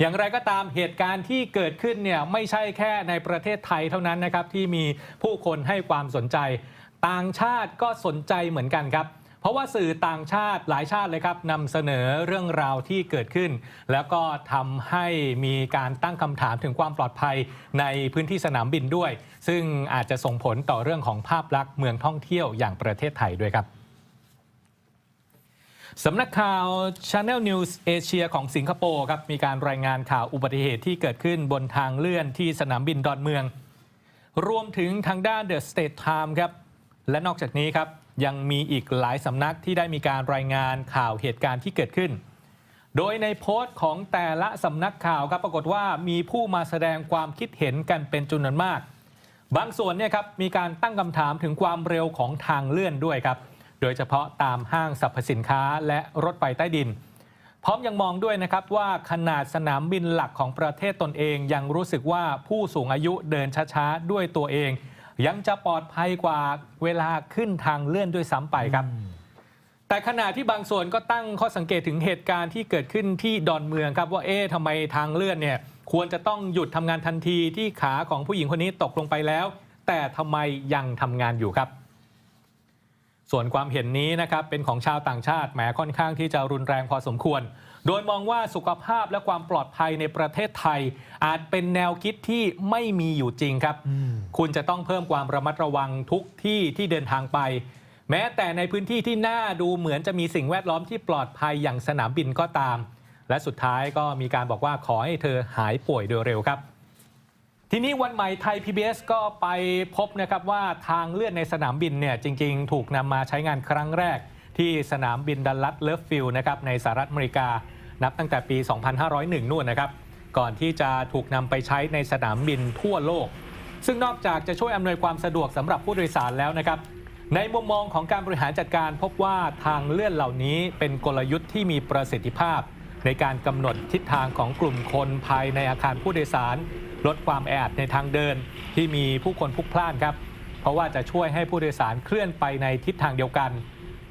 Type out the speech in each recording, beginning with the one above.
อย่างไรก็ตามเหตุการณ์ที่เกิดขึ้นเนี่ยไม่ใช่แค่ในประเทศไทยเท่านั้นนะครับที่มีผู้คนให้ความสนใจ ต่างชาติก็สนใจเหมือนกันครับเพราะว่าสื่อต่างชาติหลายชาติเลยครับนำเสนอเรื่องราวที่เกิดขึ้น แล้วก็ทำให้มีการตั้งคำถามถึงความปลอดภัยในพื้นที่สนามบินด้วย ซึ่งอาจจะส่งผลต่อเรื่องของภาพลักษณ์เมืองท่องเที่ยวอย่างประเทศไทยด้วยครับ สำนักข่าว Channel News Asia ของสิงคโปร์ครับมีการรายงานข่าวอุบัติเหตุที่เกิดขึ้นบนทางเลื่อนที่สนามบินดอนเมือง รวมถึงทางด้าน The State Time ครับ และนอกจากนี้ครับ ยังมีอีกหลายสำนักที่ได้มีการรายงานข่าวเหตุการณ์ที่เกิดขึ้น โดยในโพสต์ของแต่ละสำนักข่าวครับปรากฏว่ามีผู้มาแสดงความคิดเห็นกันเป็นจำนวนมาก บางส่วนเนี่ยครับมีการตั้งคำถามถึงความเร็วของทางเลื่อนด้วยครับ โดยเฉพาะตามห้างสรรพสินค้าและรถไฟใต้ดิน พร้อมยังมองด้วยนะครับว่าขนาดสนามบินหลักของประเทศตนเอง ยังรู้สึกว่าผู้สูงอายุเดินช้าๆ ด้วยตัวเอง ยังจะปลอดภัยกว่าเวลาขึ้นทางเลื่อนด้วยซ้ำไปครับแต่ขณะที่บางส่วนก็ตั้งข้อสังเกตถึงเหตุการณ์ที่เกิดขึ้นที่ดอนเมืองครับว่าเอ๊ะทำไมทางเลื่อนเนี่ยควรจะต้องหยุดทำงานทันทีที่ขาของผู้หญิงคนนี้ตกลงไปแล้ว แต่ทำไมยังทำงานอยู่ครับ ส่วนความเห็นนี้นะครับเป็นของชาวต่างชาติแหมค่อนข้างที่จะรุนแรงพอสมควร โดยมองว่าสุขภาพและความปลอดภัยในประเทศไทย อาจเป็นแนวคิดที่ไม่มีอยู่จริงครับ คุณจะต้องเพิ่มความระมัดระวังทุกที่ที่เดินทางไป แม้แต่ในพื้นที่ที่น่าดูเหมือนจะมีสิ่งแวดล้อมที่ปลอดภัยอย่างสนามบินก็ตาม และสุดท้ายก็มีการบอกว่าขอให้เธอหายป่วยโดยเร็วครับ ทีนี้วันใหม่ไทย PBS ก็ไปพบนะครับว่าทางเลื่อนในสนามบินเนี่ยจริง ๆ ถูกนำมาใช้งานครั้งแรก ที่สนามบินดัลลัสเลิฟฟิลด์นะครับในสหรัฐอเมริกา นับตั้งแต่ปี 2501 นู่นนะครับ ก่อนที่จะถูกนำไปใช้ในสนามบินทั่วโลก ซึ่งนอกจากจะช่วยอำนวยความสะดวกสำหรับผู้โดยสารแล้วนะครับ ในมุมมองของการบริหารจัดการพบว่าทางเลื่อนเหล่านี้เป็นกลยุทธ์ที่มีประสิทธิภาพ ในการกำหนดทิศทางของกลุ่มคนภายในอาคารผู้โดยสาร ลดความแออัดในทางเดินที่มีผู้คนพลุกพล่านครับ เพราะว่าจะช่วยให้ผู้โดยสารเคลื่อนไปในทิศทางเดียวกัน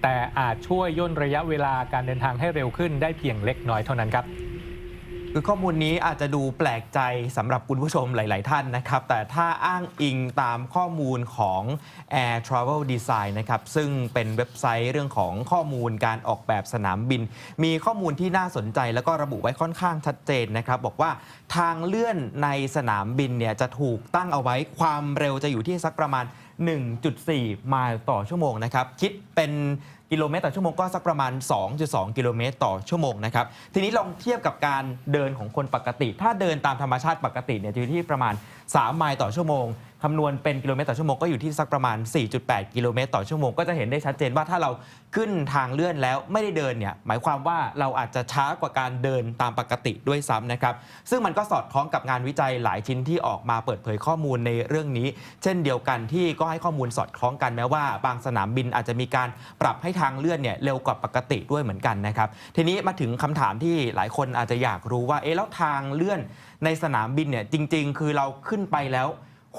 แต่อาจช่วยย่นระยะเวลาการเดินทางให้เร็วขึ้นได้เพียงเล็กน้อยเท่านั้นครับ คือข้อมูลนี้อาจจะดูแปลกใจสำหรับคุณผู้ชมหลาย ๆ ท่านนะครับ แต่ถ้าอ้างอิงตามข้อมูลของ Air Travel Design นะครับ ซึ่งเป็นเว็บไซต์เรื่องของข้อมูลการออกแบบสนามบิน มีข้อมูลที่น่าสนใจแล้วก็ระบุไว้ค่อนข้างชัดเจนนะครับ บอกว่าทางเลื่อนในสนามบินเนี่ยจะถูกตั้งเอาไว้ความเร็วจะอยู่ที่สักประมาณ 1.4 ไมล์ต่อชั่วโมงนะครับ คิดเป็น กิโลเมตรต่อชั่วโมงก็สักประมาณ 2.2 กิโลเมตรต่อชั่วโมงนะครับ ทีนี้ลองเทียบกับการเดินของคนปกติ ถ้าเดินตามธรรมชาติปกติเนี่ยจะอยู่ที่ประมาณ 3 ไมล์ต่อชั่วโมง คำนวณเป็นกิโลเมตรต่อชั่วโมงก็อยู่ที่สักประมาณ 4.8 กิโลเมตรต่อชั่วโมงก็จะเห็นได้ชัดเจนว่าถ้าเราขึ้นทางเลื่อนแล้วไม่ได้เดินเนี่ยหมายความว่าเราอาจจะช้ากว่าการเดินตามปกติด้วยซ้ำนะครับ ซึ่งมันก็สอดคล้องกับงานวิจัยหลายชิ้นที่ออกมาเปิดเผยข้อมูลในเรื่องนี้ เช่นเดียวกันที่ก็ให้ข้อมูลสอดคล้องกันแม้ว่า บางสนามบินอาจจะมีการปรับให้ทางเลื่อนเนี่ยเร็วกว่าปกติด้วยเหมือนกันนะครับ ทีนี้มาถึงคำถามที่หลายคนอาจจะอยากรู้ว่าเอ๊ะแล้วทางเลื่อนในสนามบินเนี่ยจริง ๆ คือเราขึ้นไปแล้ว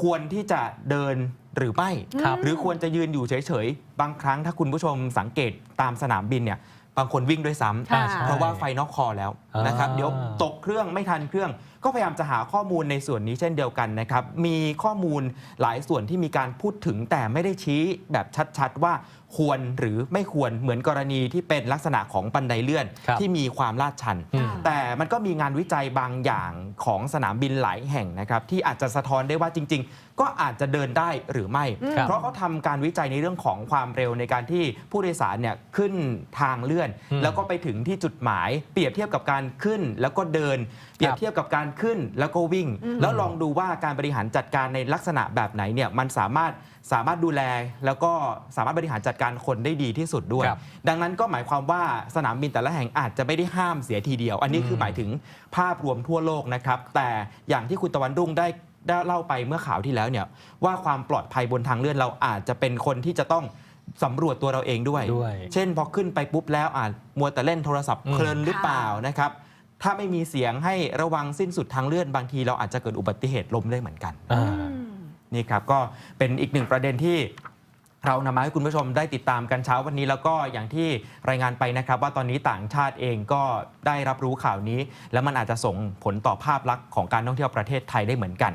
ควรที่จะเดินหรือไม่ครับหรือควรจะยืนอยู่เฉยๆ บางครั้งถ้าคุณผู้ชมสังเกตตามสนามบินเนี่ยบางคนวิ่งด้วยซ้ค่ะำเพราะว่าไฟนอกคอแล้วนะครับอ่าเดี๋ยวตกเครื่องไม่ทันเครื่องก็พยายามจะหาข้อมูลในส่วนนี้เช่นเดียวกันนะครับ มีข้อมูลหลายส่วนที่มีการพูดถึงแต่ไม่ได้ชี้แบบชัดๆว่าควรหรือไม่ควรเหมือนกรณีที่เป็นลักษณะของบันไดเลื่อนครับที่มีความลาดชันอืมแต่มันก็มีงานวิจัยบางอย่างของสนามบินหลายแห่งนะครับที่อาจจะสะท้อนได้ว่าจริง ๆ ก็อาจจะเดินได้หรือไม่ครับเพราะเขาทำการวิจัยในเรื่องของความเร็วในการที่ผู้โดยสารเนี่ยขึ้นทางเลื่อนอืมแล้วก็ไปถึงที่จุดหมาย เปรียบเทียบกับการขึ้นแล้วก็เดิน เปรียบเทียบกับการขึ้นแล้วก็วิ่ง แล้วลองดูว่าการบริหารจัดการในลักษณะแบบไหนเนี่ยมันสามารถสามารถดูแลแล้วก็สามารถบริหารจัดการคนได้ดีที่สุดด้วยครับดังนั้นก็หมายความว่าสนามบินแต่ละแห่งอาจจะไม่ได้ห้ามเสียทีเดียว อันนี้คือหมายถึงภาพรวมทั่วโลกนะครับ แต่อย่างที่คุณตะวันรุ่งได้ได้เล่าไปเมื่อข่าวที่แล้วเนี่ยว่าความปลอดภัยบนทางเลื่อนเราอาจจะเป็นคนที่จะต้องสำรวจตัวเราเองด้วยด้วยเช่นพอขึ้นไปปุ๊บแล้วอาจมัวแต่เล่นโทรศัพท์อืมเพลินหรือเปล่านะครับ ถ้าไม่มีเสียงให้ระวังสิ้นสุดทางเลื่อนบางทีเราอาจจะเกิดอุบัติเหตุล้มได้เหมือนกันอ่า นี่ครับก็เป็นอีกหนึ่งประเด็นที่เรานำมาให้คุณผู้ชมได้ติดตามกันเช้าวันนี้แล้วก็อย่างที่รายงานไปนะครับ ว่าตอนนี้ต่างชาติเองก็ได้รับรู้ข่าวนี้ แล้วมันอาจจะส่งผลต่อภาพลักษณ์ของการท่องเที่ยวประเทศไทยได้เหมือนกัน